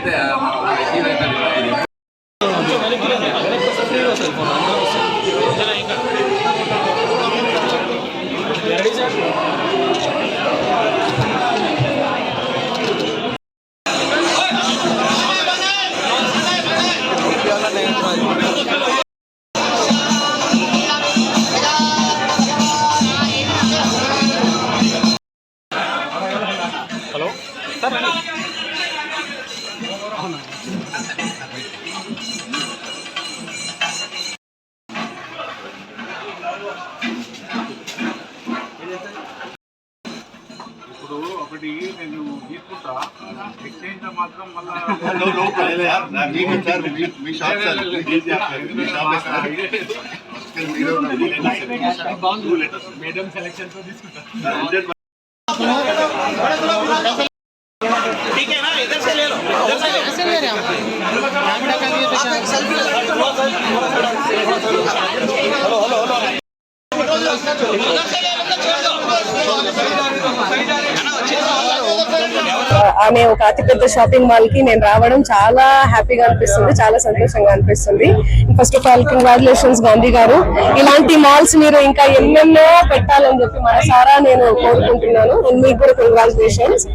எடுத்து ఒకటి నేను తీసుకుంటా. ఎక్స్చేంజ్ మాత్రం మేడం సెలక్షన్తో తీసుకుంటా. Hello hello hello. ఆమె ఒక అతిపెద్ద షాపింగ్ మాల్కి నేను రావడం చాలా హ్యాపీగా అనిపిస్తుంది చాలా సంతోషంగా అనిపిస్తుంది. First of all congratulations Gandhi గారు. ఇలాంటి మాల్స్ మీరు ఇంకా ఎన్నెన్నో పెట్టాలని చెప్పి మనసారా నేను కోరుకుంటున్నాను. మీకు కూడా congratulations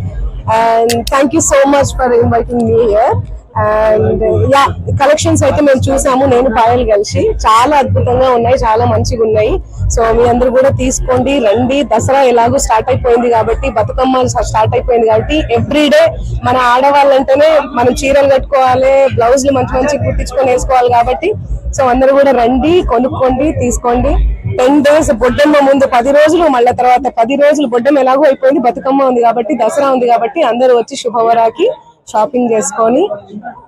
and thank you so much for inviting me here and yeah collections అయితే మేము చూసాము. నేను పాయలు కలిసి. చాలా అద్భుతంగా ఉన్నాయి. చాలా మంచిగా ఉన్నాయి. సో మీ అందరూ కూడా తీసుకోండి రండి. దసరా ఎలాగో స్టార్ట్ అయిపోయింది కాబట్టి బతుకమ్మ స్టార్ట్ అయిపోయింది కాబట్టి ఎవ్రీ డే మన ఆడవాళ్ళంటేనే మనం చీరలు కట్టుకోవాలి బ్లౌజులు మంచి మంచి కుట్టించుకొని వేసుకోవాలి కాబట్టి. సో అందరూ కూడా రండి కొనుక్కోండి తీసుకోండి. టెన్ డేస్ బొడ్డమ్మ ముందు పది రోజులు మళ్ళీ తర్వాత పది రోజులు బొడ్డమ్మ ఎలాగో అయిపోయింది. బతుకమ్మ ఉంది కాబట్టి దసరా ఉంది కాబట్టి అందరూ వచ్చి శుభవరాకి షాపింగ్ చేసుకొని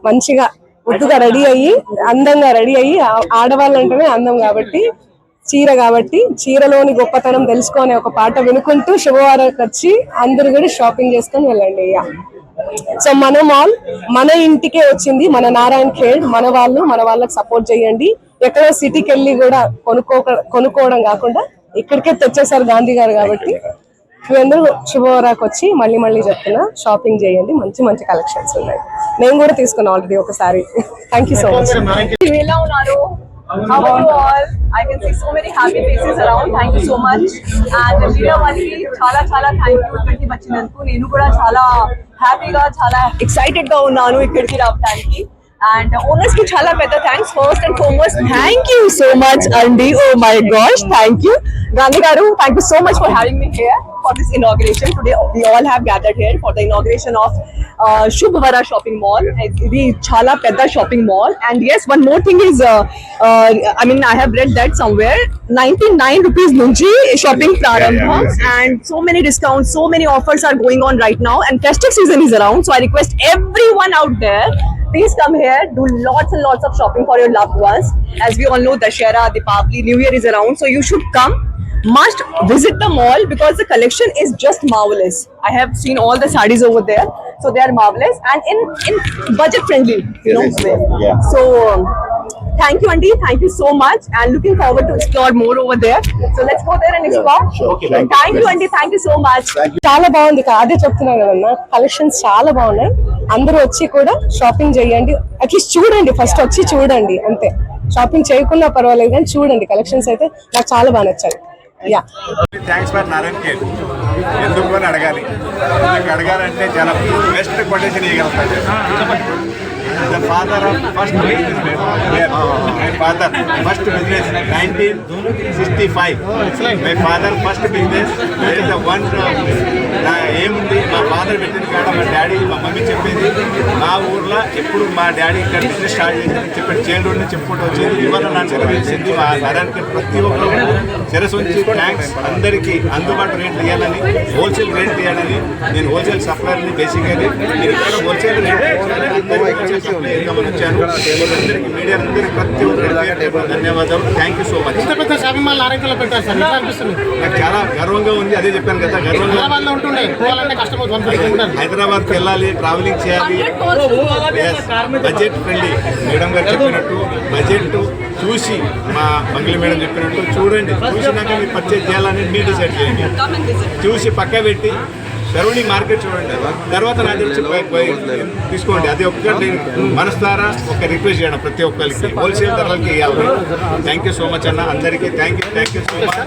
మంచిగా ఒత్తుగా రెడీ అయ్యి అందంగా రెడీ అయ్యి ఆడవాళ్ళు అంటేనే అందం కాబట్టి చీర కాబట్టి చీరలోని గొప్పతనం తెలుసుకొని ఒక పాట వినుకుంటూ శుభవారానికి వచ్చి అందరూ కూడా షాపింగ్ చేసుకొని వెళ్ళండి ఇక సో మన మాల్ మన ఇంటికే వచ్చింది మన నారాయణ ఖేడ్ మన వాళ్ళు మన వాళ్ళకి సపోర్ట్ చేయండి. ఎక్కడో సిటీకి వెళ్ళి కూడా కొనుక్కో కొనుక్కోవడం కాకుండా ఇక్కడికే తెచ్చేసారు గాంధీ గారు కాబట్టి. మీరందరూ శుభవరాకు వచ్చి మళ్ళీ మళ్ళీ చెప్తున్నా షాపింగ్ చేయండి మంచి మంచి కలెక్షన్స్ ఉన్నాయి నేను కూడా తీసుకున్నా ఆల్రెడీ ఒకసారి థ్యాంక్ యూ సో మచ్ ఎలా ఉన్నారు How are you all? I can see so many happy faces around. Thank you so much. And media వాళ్ళకి చాలా చాలా థ్యాంక్ యూ ఇక్కడికి వచ్చినందుకు నేను కూడా చాలా హ్యాపీగా చాలా ఎక్సైటెడ్గా ఉన్నాను ఇక్కడికి రావడానికి And honestly, Chala Peta, thanks first and foremost. Thank you so much, Andy. Oh my gosh, thank you. Gandhi Garu, thank you so much for having me here for this inauguration. Today, we all have gathered here for the inauguration of uh, Shubhvara Shopping Mall, the Chala Peta Shopping Mall. And yes, one more thing is, uh, uh, I mean, I have read that somewhere 99 rupees Lunchi shopping Prarambha. Yeah, yeah, yeah. And so many discounts, so many offers are going on right now. And festive season is around. So I request everyone out there please come here do lots and lots of shopping for your loved ones as we all know Dashera Deepavali New Year is around so you should come must visit the mall because the collection is just marvelous. I have seen all the sarees over there, so they are marvelous and in in budget friendly, you know. way. Yeah. So um, thank you, Andy. Thank you so much, and looking forward to explore more over there. So let's go there and explore. sure. Okay, thank, thank you. you, Andy. Thank you so much. చాలా బాగుంది ఇక అదే చెప్తున్నాను కదన్నా collections చాలా బాగున్నాయి అందరూ వచ్చి కూడా షాపింగ్ చేయండి. అట్లీస్ట్ చూడండి ఫస్ట్ వచ్చి చూడండి అంతే. షాపింగ్ చేయకున్నా పర్వాలేదు కానీ చూడండి. కలెక్షన్స్ అయితే నాకు చాలా బాగా నచ్చాయి. Yeah thanks for Narayana care ఎందుకు అని అడగాలి. అడగాలంటే చాలా best quotation ఇవ్వగలుగుతాడు the father of first business my father first business nineteen sixty five my father first business the one ఏముంది? మా ఫాదర్ పెట్టిన కాడ మా డాడీ మా మమ్మీ చెప్పేది మా ఊర్లో ఎప్పుడు మా డాడీ ఇక్కడ బిజినెస్ స్టార్ట్ చేసి చెప్పాడు చైల్డ్హుడ్ నుంచి చెప్పుకుంటూ వచ్చేది. ఇవాళ నాకు సెలవించింది మా నారాయణకి ప్రతి ఒక్కరు శిరస్సు ఉంచి థ్యాంక్స్ అందరికీ అందుబాటు రేట్లు ఇవ్వాలని హోల్సేల్ రేట్లు ఇవ్వాలని నేను హోల్సేల్ సప్లైని బేసిక్గా నేను ఇక్కడ హోల్సేల్ రేట్ వచ్చాను అందరికీ మీడియా అందరికీ ప్రతి ఒక్కరికి ధన్యవాదాలు. థ్యాంక్ యూ సో మచ్ ఇంత పెద్ద షాపింగ్ మాల్ నారాయణలో పెట్టారు సార్. ఎట్లా అనిపిస్తుంది? నాకు చాలా గర్వంగా ఉంది. అదే చెప్పాను కదా గర్వంగా హైదరాబాద్ హైదరాబాద్కి వెళ్ళాలి ట్రావెలింగ్ చేయాలి. బడ్జెట్ ఫ్రెండ్లీ మేడం గారు చెప్పినట్టు బడ్జెట్ చూసి మా మంగళ మేడం చెప్పినట్టు చూడండి. చూసినాక మీరు పర్చేజ్ చేయాలని మీరు డిసైడ్ చేయండి. చూసి పక్క పెట్టి సరౌండింగ్ మార్కెట్ చూడండి. తర్వాత నాకు తెలిసి తీసుకోండి. అది ఒక్కటి మనస్తారా? ఒక రిక్వెస్ట్ చేయడం ప్రతి ఒక్కరికి. హోల్సేల్ ధరలకి ఇవ్వాలి. థ్యాంక్ యూ సో మచ్ అన్న. అందరికీ thank you thank you so much